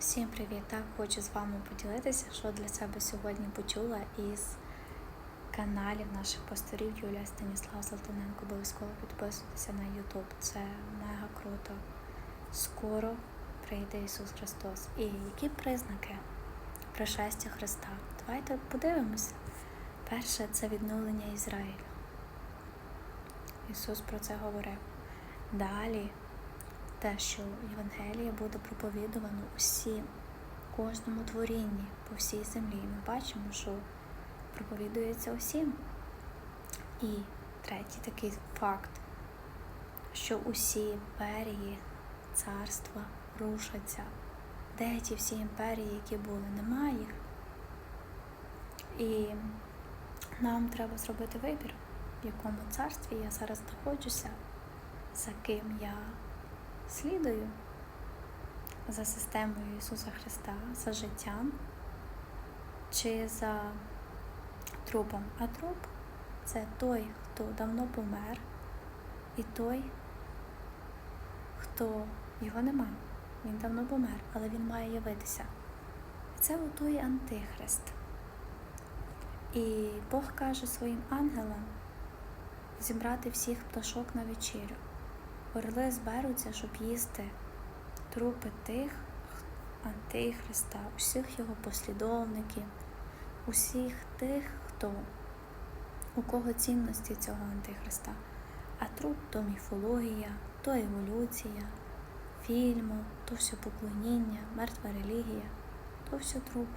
Всім привіт! Так, хочу з вами поділитися, що для себе сьогодні почула із каналів наших пасторів Юлія Станіслав Салтаненко. Обов'язково підписуйтеся на YouTube. Це мега круто. Скоро прийде Ісус Христос. І які признаки пришестя Христа? Давайте подивимося. Перше це відновлення Ізраїлю. Ісус про це говорив. Далі те, що Євангеліє буде проповідувано усім, кожному творінні по всій землі. Ми бачимо, що проповідується усім. І третій такий факт, що усі імперії, царства рушаться. Де ті всі імперії, які були? Немає їх. І нам треба зробити вибір, в якому царстві я зараз знаходжуся, за ким я слідую за системою Ісуса Христа, за життям чи за трупом. А труп це той, хто давно помер, і той, хто його нема. Він давно помер, але він має явитися. Це отой антихрист. І Бог каже своїм ангелам зібрати всіх пташок на вечерю. Орли зберуться, щоб їсти трупи тих антихриста, усіх його послідовників, усіх тих, хто, у кого цінності цього антихриста. А труп то міфологія, то еволюція, фільму, то все поклоніння, мертва релігія, то все труп.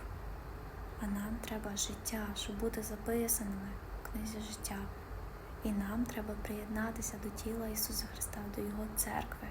А нам треба життя, щоб бути записаними в книзі життя. І нам треба приєднатися до тіла Ісуса Христа, до Його церкви,